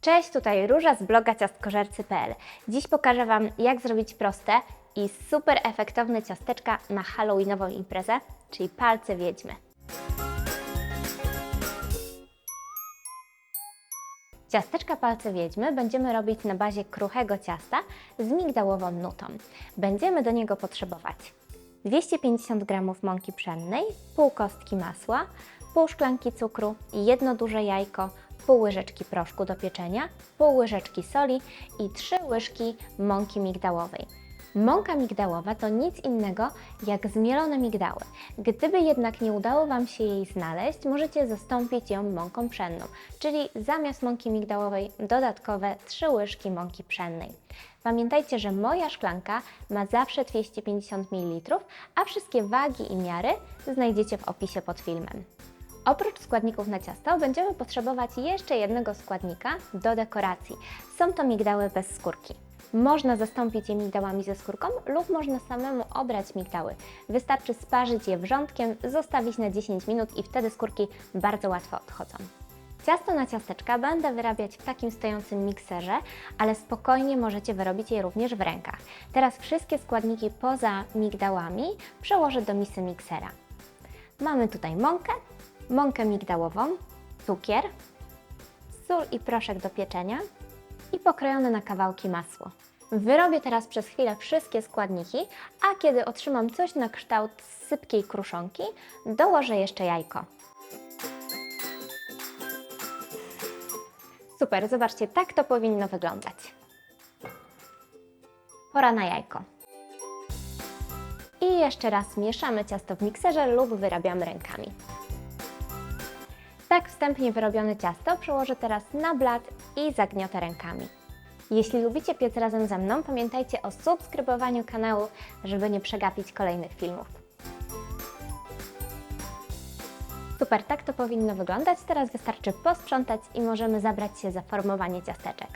Cześć, tutaj Róża z bloga ciastkożercy.pl. Dziś pokażę Wam, jak zrobić proste i super efektowne ciasteczka na halloweenową imprezę, czyli palce wiedźmy. Ciasteczka palce wiedźmy będziemy robić na bazie kruchego ciasta z migdałową nutą. Będziemy do niego potrzebować 250 g mąki pszennej, pół kostki masła, pół szklanki cukru, jedno duże jajko, pół łyżeczki proszku do pieczenia, pół łyżeczki soli i 3 łyżki mąki migdałowej. Mąka migdałowa to nic innego jak zmielone migdały. Gdyby jednak nie udało Wam się jej znaleźć, możecie zastąpić ją mąką pszenną, czyli zamiast mąki migdałowej dodatkowe 3 łyżki mąki pszennej. Pamiętajcie, że moja szklanka ma zawsze 250 ml, a wszystkie wagi i miary znajdziecie w opisie pod filmem. Oprócz składników na ciasto będziemy potrzebować jeszcze jednego składnika do dekoracji. Są to migdały bez skórki. Można zastąpić je migdałami ze skórką lub można samemu obrać migdały. Wystarczy sparzyć je wrzątkiem, zostawić na 10 minut i wtedy skórki bardzo łatwo odchodzą. Ciasto na ciasteczka będę wyrabiać w takim stojącym mikserze, ale spokojnie możecie wyrobić je również w rękach. Teraz wszystkie składniki poza migdałami przełożę do misy miksera. Mamy tutaj mąkę, mąkę migdałową, cukier, sól i proszek do pieczenia i pokrojone na kawałki masło. Wyrobię teraz przez chwilę wszystkie składniki, a kiedy otrzymam coś na kształt sypkiej kruszonki, dołożę jeszcze jajko. Super, zobaczcie, tak to powinno wyglądać. Pora na jajko. I jeszcze raz mieszamy ciasto w mikserze lub wyrabiamy rękami. Tak wstępnie wyrobione ciasto przełożę teraz na blat i zagniotę rękami. Jeśli lubicie piec razem ze mną, pamiętajcie o subskrybowaniu kanału, żeby nie przegapić kolejnych filmów. Super, tak to powinno wyglądać. Teraz wystarczy posprzątać i możemy zabrać się za formowanie ciasteczek.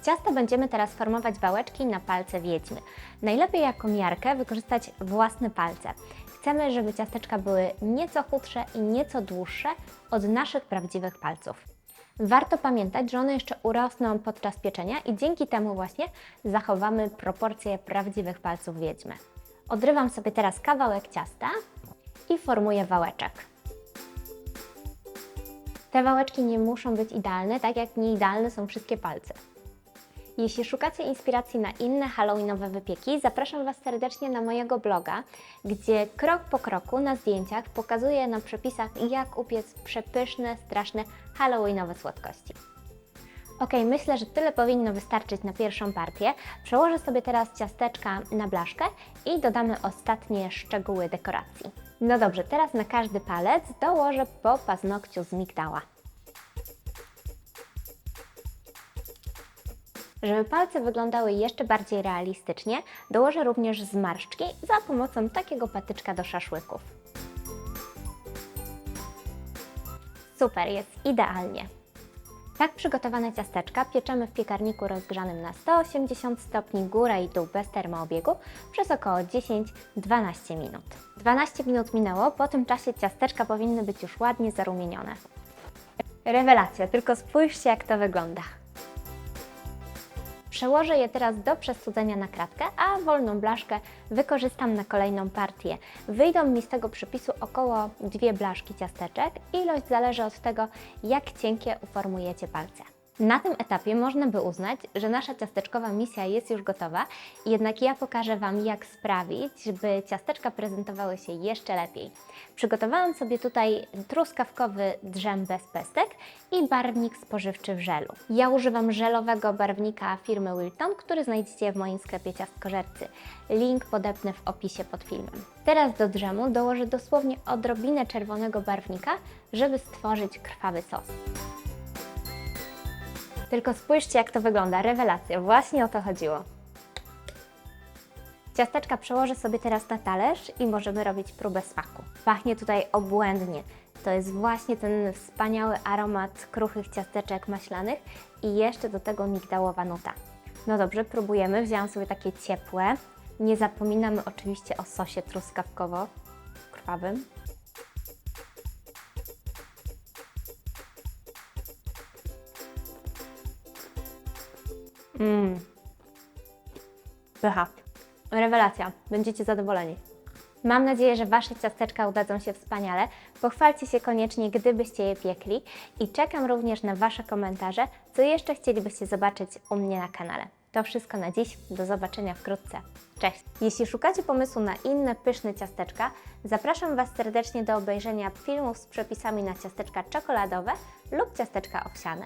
Z ciasta będziemy teraz formować wałeczki na palce wiedźmy. Najlepiej jako miarkę wykorzystać własne palce. Chcemy, żeby ciasteczka były nieco chudsze i nieco dłuższe od naszych prawdziwych palców. Warto pamiętać, że one jeszcze urosną podczas pieczenia i dzięki temu właśnie zachowamy proporcje prawdziwych palców wiedźmy. Odrywam sobie teraz kawałek ciasta i formuję wałeczek. Te wałeczki nie muszą być idealne, tak jak nieidealne są wszystkie palce. Jeśli szukacie inspiracji na inne halloweenowe wypieki, zapraszam Was serdecznie na mojego bloga, gdzie krok po kroku na zdjęciach pokazuję na przepisach, jak upiec przepyszne, straszne halloweenowe słodkości. Ok, myślę, że tyle powinno wystarczyć na pierwszą partię. Przełożę sobie teraz ciasteczka na blaszkę i dodamy ostatnie szczegóły dekoracji. No dobrze, teraz na każdy palec dołożę po paznokciu z migdała. Żeby palce wyglądały jeszcze bardziej realistycznie, dołożę również zmarszczki za pomocą takiego patyczka do szaszłyków. Super, jest idealnie. Tak przygotowane ciasteczka pieczemy w piekarniku rozgrzanym na 180 stopni góra i dół bez termoobiegu przez około 10-12 minut. 12 minut minęło, po tym czasie ciasteczka powinny być już ładnie zarumienione. Rewelacja, tylko spójrzcie jak to wygląda. Przełożę je teraz do przestudzenia na kratkę, a wolną blaszkę wykorzystam na kolejną partię. Wyjdą mi z tego przepisu około dwie blaszki ciasteczek. Ilość zależy od tego, jak cienkie uformujecie palce. Na tym etapie można by uznać, że nasza ciasteczkowa misja jest już gotowa, jednak ja pokażę Wam, jak sprawić, by ciasteczka prezentowały się jeszcze lepiej. Przygotowałam sobie tutaj truskawkowy drzem bez pestek i barwnik spożywczy w żelu. Ja używam żelowego barwnika firmy Wilton, który znajdziecie w moim sklepie ciastkożercy. Link podepnę w opisie pod filmem. Teraz do drzemu dołożę dosłownie odrobinę czerwonego barwnika, żeby stworzyć krwawy sos. Tylko spójrzcie, jak to wygląda. Rewelacja. Właśnie o to chodziło. Ciasteczka przełożę sobie teraz na talerz i możemy robić próbę smaku. Pachnie tutaj obłędnie. To jest właśnie ten wspaniały aromat kruchych ciasteczek maślanych i jeszcze do tego migdałowa nuta. No dobrze, próbujemy. Wzięłam sobie takie ciepłe. Nie zapominamy oczywiście o sosie truskawkowo-krwawym. Mmm. Pycha. Rewelacja. Będziecie zadowoleni. Mam nadzieję, że Wasze ciasteczka udadzą się wspaniale. Pochwalcie się koniecznie, gdybyście je piekli i czekam również na Wasze komentarze, co jeszcze chcielibyście zobaczyć u mnie na kanale. To wszystko na dziś. Do zobaczenia wkrótce. Cześć! Jeśli szukacie pomysłu na inne pyszne ciasteczka, zapraszam Was serdecznie do obejrzenia filmów z przepisami na ciasteczka czekoladowe lub ciasteczka owsiane.